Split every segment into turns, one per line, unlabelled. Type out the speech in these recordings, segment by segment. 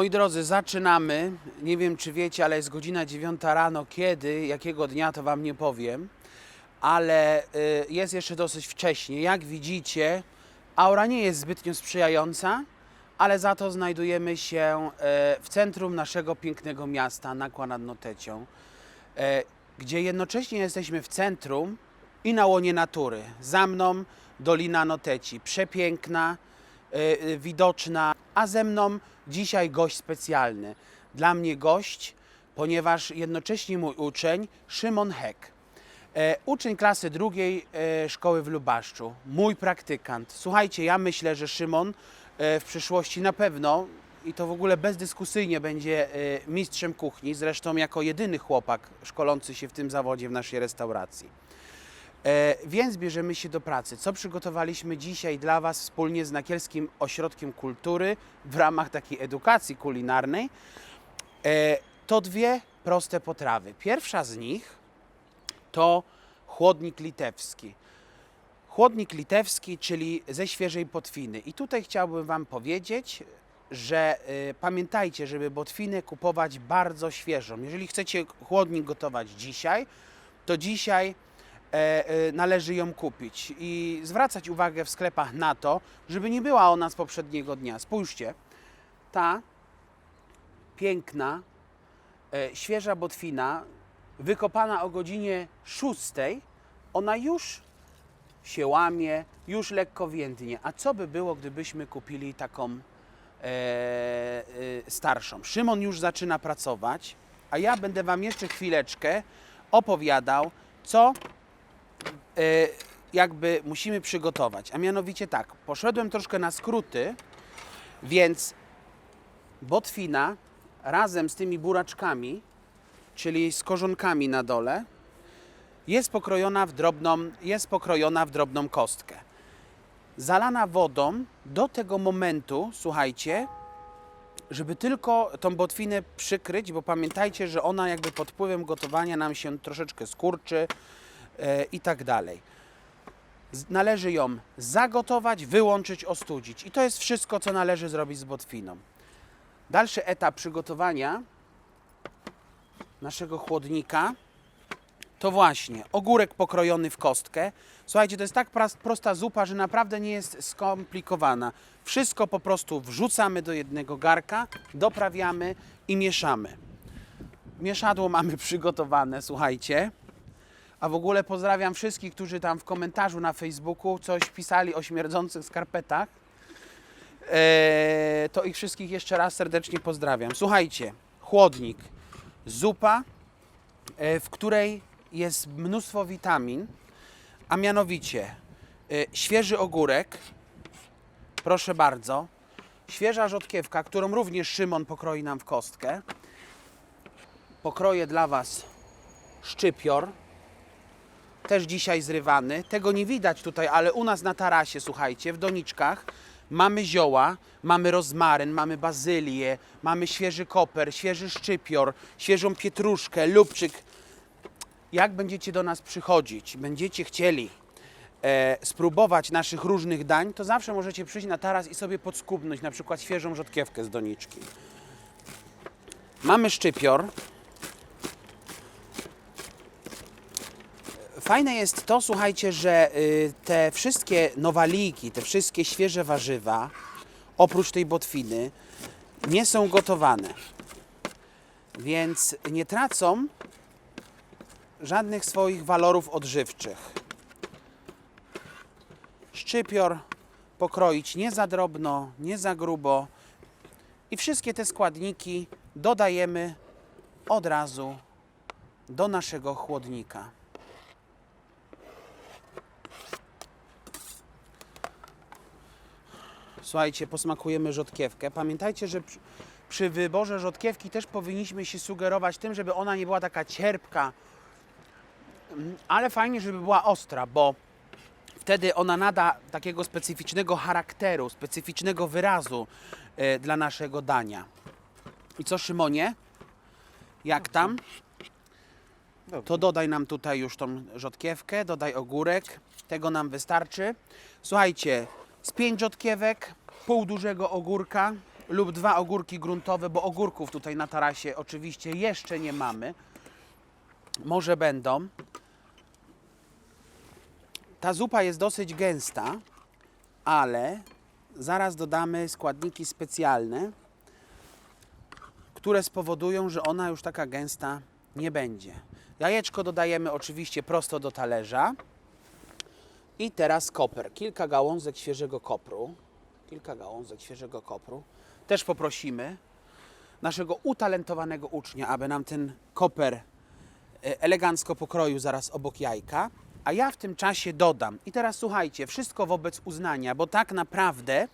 Moi drodzy, zaczynamy. Nie wiem, czy wiecie, ale jest godzina 9 rano. Kiedy, jakiego dnia, to Wam nie powiem. Ale y, jest jeszcze dosyć wcześnie. Jak widzicie, aura nie jest zbytnio sprzyjająca, ale za to znajdujemy się e, w centrum naszego pięknego miasta, Nakła nad Notecią, e, gdzie jednocześnie jesteśmy w centrum i na łonie natury. Za mną Dolina Noteci, przepiękna, widoczna, a ze mną dzisiaj gość specjalny. Dla mnie gość, ponieważ jednocześnie mój uczeń Szymon Hek. E, uczeń klasy drugiej e, szkoły w Lubaszczu, mój praktykant. Słuchajcie, ja myślę, że Szymon e, w przyszłości na pewno i to w ogóle bezdyskusyjnie będzie e, mistrzem kuchni, zresztą jako jedyny chłopak szkolący się w tym zawodzie w naszej restauracji. E, więc bierzemy się do pracy. Co przygotowaliśmy dzisiaj dla Was wspólnie z Nakielskim Ośrodkiem Kultury w ramach takiej edukacji kulinarnej? E, to dwie proste potrawy. Pierwsza z nich to chłodnik litewski. Chłodnik litewski, czyli ze świeżej potwiny. I tutaj chciałbym Wam powiedzieć, że y, pamiętajcie, żeby botwinę kupować bardzo świeżą. Jeżeli chcecie chłodnik gotować dzisiaj, to dzisiaj należy ją kupić i zwracać uwagę w sklepach na to, żeby nie była ona z poprzedniego dnia. Spójrzcie, ta piękna, e, świeża botwina, wykopana o godzinie 6, ona już się łamie, już lekko więdnie. A co by było, gdybyśmy kupili taką e, e, starszą? Szymon już zaczyna pracować, a ja będę Wam jeszcze chwileczkę opowiadał, co e, jakby musimy przygotować. A mianowicie tak, poszedłem troszkę na skróty, więc botwina razem z tymi buraczkami, czyli z korzonkami na dole, jest pokrojona w drobną, jest pokrojona w drobną kostkę. Zalana wodą do tego momentu, słuchajcie, żeby tylko tą botwinę przykryć, bo pamiętajcie, że ona jakby pod wpływem gotowania nam się troszeczkę skurczy e, i tak dalej. Należy ją zagotować, wyłączyć, ostudzić. I to jest wszystko, co należy zrobić z botwiną. Dalszy etap przygotowania naszego chłodnika to właśnie ogórek pokrojony w kostkę. Słuchajcie, to jest tak prosta zupa, że naprawdę nie jest skomplikowana. Wszystko po prostu wrzucamy do jednego garka, doprawiamy i mieszamy. Mieszadło mamy przygotowane, słuchajcie. A w ogóle pozdrawiam wszystkich, którzy tam w komentarzu na Facebooku coś pisali o śmierdzących skarpetach. Eee, to ich wszystkich jeszcze raz serdecznie pozdrawiam. Słuchajcie, chłodnik, zupa, e, w której jest mnóstwo witamin, a mianowicie e, świeży ogórek, proszę bardzo, świeża rzodkiewka, którą również Szymon pokroi nam w kostkę. Pokroję dla Was szczypior, też dzisiaj zrywany. Tego nie widać tutaj, ale u nas na tarasie, słuchajcie, w doniczkach mamy zioła, mamy rozmaryn, mamy bazylię, mamy świeży koper, świeży szczypior, świeżą pietruszkę, lubczyk. Jak będziecie do nas przychodzić, będziecie chcieli e, spróbować naszych różnych dań, to zawsze możecie przyjść na taras i sobie podskubnąć na przykład świeżą rzodkiewkę z doniczki. Mamy szczypior, Fajne jest to, słuchajcie, że y, te wszystkie nowaliki, te wszystkie świeże warzywa, oprócz tej botwiny, nie są gotowane. Więc nie tracą żadnych swoich walorów odżywczych. Szczypior pokroić nie za drobno, nie za grubo i wszystkie te składniki dodajemy od razu do naszego chłodnika. Słuchajcie, posmakujemy rzodkiewkę. Pamiętajcie, że przy, przy wyborze rzodkiewki też powinniśmy się sugerować tym, żeby ona nie była taka cierpka, Mm, ale fajnie, żeby była ostra, bo wtedy ona nada takiego specyficznego charakteru, specyficznego wyrazu e, dla naszego dania. I co, Szymonie? Jak tam? To dodaj nam tutaj już tą rzodkiewkę, dodaj ogórek. Tego nam wystarczy. Słuchajcie, z pięć rzodkiewek, pół dużego ogórka, lub dwa ogórki gruntowe, bo ogórków tutaj na tarasie oczywiście jeszcze nie mamy. Może będą. Ta zupa jest dosyć gęsta, ale zaraz dodamy składniki specjalne, które spowodują, że ona już taka gęsta nie będzie. Jajeczko dodajemy oczywiście prosto do talerza. I teraz koper. Kilka gałązek świeżego kopru. Kilka gałązek świeżego kopru. Też poprosimy naszego utalentowanego ucznia, aby nam ten koper e, elegancko pokroił zaraz obok jajka. A ja w tym czasie dodam. I teraz słuchajcie, wszystko wobec uznania, bo tak naprawdę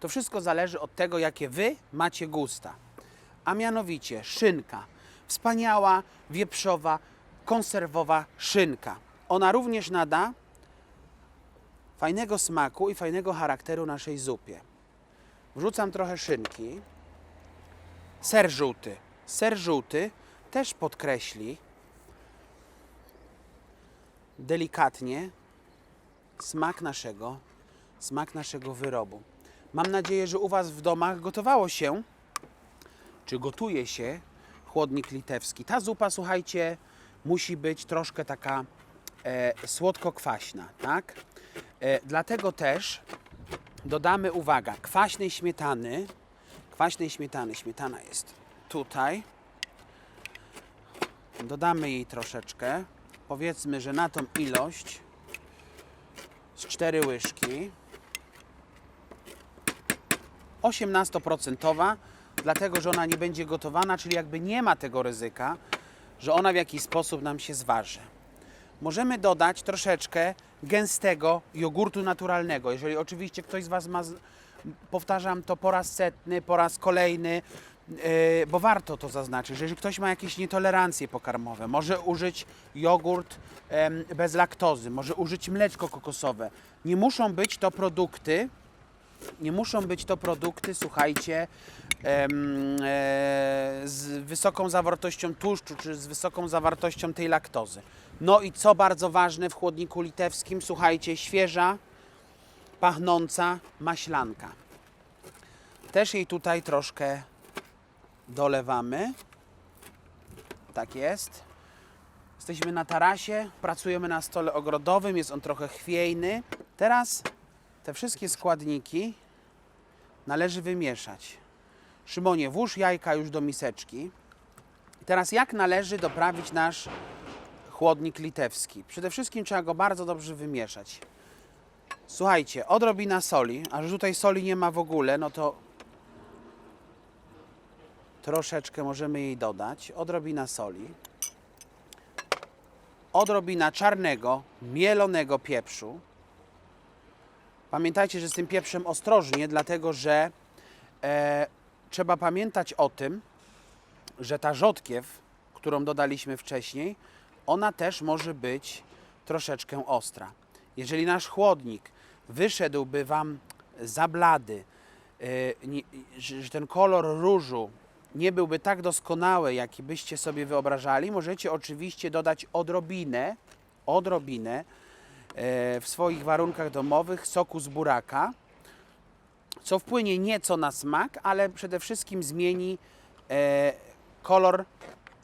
to wszystko zależy od tego, jakie wy macie gusta. A mianowicie szynka. Wspaniała, wieprzowa, konserwowa szynka. Ona również nada fajnego smaku i fajnego charakteru naszej zupie. Wrzucam trochę szynki. Ser żółty. Ser żółty też podkreśli delikatnie smak naszego, smak naszego wyrobu. Mam nadzieję, że u Was w domach gotowało się, czy gotuje się chłodnik litewski. Ta zupa, słuchajcie, musi być troszkę taka e, słodko-kwaśna, tak? E, dlatego też dodamy, uwaga, kwaśnej śmietany. Kwaśnej śmietany, śmietana jest tutaj. Dodamy jej troszeczkę. Powiedzmy, że na tą ilość z 4 łyżki. 18%, dlatego że ona nie będzie gotowana, czyli jakby nie ma tego ryzyka, że ona w jakiś sposób nam się zważy. Możemy dodać troszeczkę gęstego jogurtu naturalnego. Jeżeli oczywiście ktoś z Was ma, powtarzam to po raz setny, po raz kolejny, yy, bo warto to zaznaczyć, że jeżeli ktoś ma jakieś nietolerancje pokarmowe, może użyć jogurt bez laktozy, może użyć mleczko kokosowe. Nie muszą być to produkty, nie muszą być to produkty, słuchajcie, e, z wysoką zawartością tłuszczu czy z wysoką zawartością tej laktozy. No i co bardzo ważne w chłodniku litewskim, słuchajcie, świeża, pachnąca maślanka. Też jej tutaj troszkę dolewamy. Tak jest. Jesteśmy na tarasie, pracujemy na stole ogrodowym, jest on trochę chwiejny. Teraz te wszystkie składniki należy wymieszać. Szymonie, włóż jajka już do miseczki. Teraz jak należy doprawić nasz chłodnik litewski? Przede wszystkim trzeba go bardzo dobrze wymieszać. Słuchajcie, odrobina soli, a że tutaj soli nie ma w ogóle, no to troszeczkę możemy jej dodać. Odrobina soli. Odrobina czarnego, mielonego pieprzu. Pamiętajcie, że z tym pieprzem ostrożnie, dlatego że e, trzeba pamiętać o tym, że ta rzodkiew, którą dodaliśmy wcześniej, ona też może być troszeczkę ostra. Jeżeli nasz chłodnik wyszedłby Wam za blady, e, że ten kolor różu nie byłby tak doskonały, jaki byście sobie wyobrażali, możecie oczywiście dodać odrobinę, odrobinę e, w swoich warunkach domowych soku z buraka, co wpłynie nieco na smak, ale przede wszystkim zmieni e, kolor,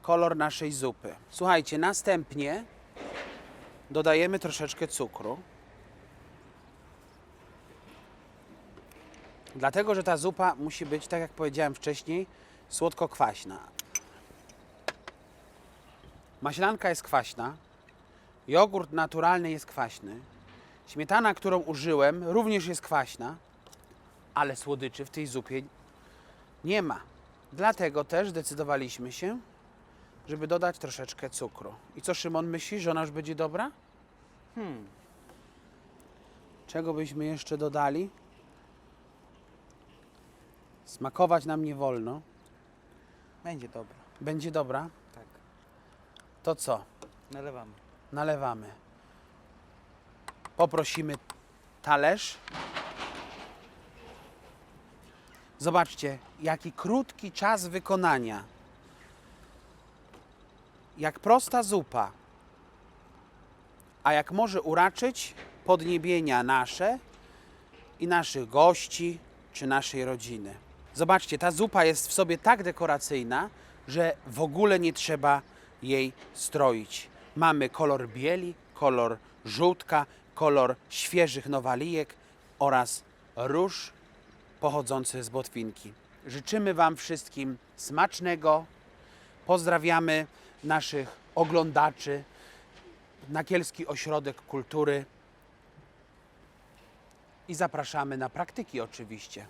kolor naszej zupy. Słuchajcie, następnie dodajemy troszeczkę cukru. Dlatego, że ta zupa musi być, tak jak powiedziałem wcześniej, słodko-kwaśna. Maślanka jest kwaśna, jogurt naturalny jest kwaśny, śmietana, którą użyłem, również jest kwaśna, ale słodyczy w tej zupie nie ma. Dlatego też zdecydowaliśmy się, żeby dodać troszeczkę cukru. I co Szymon myśli, że ona już będzie dobra?
Hmm.
Czego byśmy jeszcze dodali? Smakować nam nie wolno.
Będzie dobra.
Będzie dobra?
Tak.
To co?
Nalewamy.
Nalewamy. Poprosimy talerz. Zobaczcie, jaki krótki czas wykonania. Jak prosta zupa. A jak może uraczyć podniebienia nasze i naszych gości czy naszej rodziny. Zobaczcie, ta zupa jest w sobie tak dekoracyjna, że w ogóle nie trzeba jej stroić. Mamy kolor bieli, kolor żółtka, kolor świeżych nowalijek oraz róż pochodzący z botwinki. Życzymy Wam wszystkim smacznego. Pozdrawiamy naszych oglądaczy. Nakielski Ośrodek Kultury i zapraszamy na praktyki oczywiście.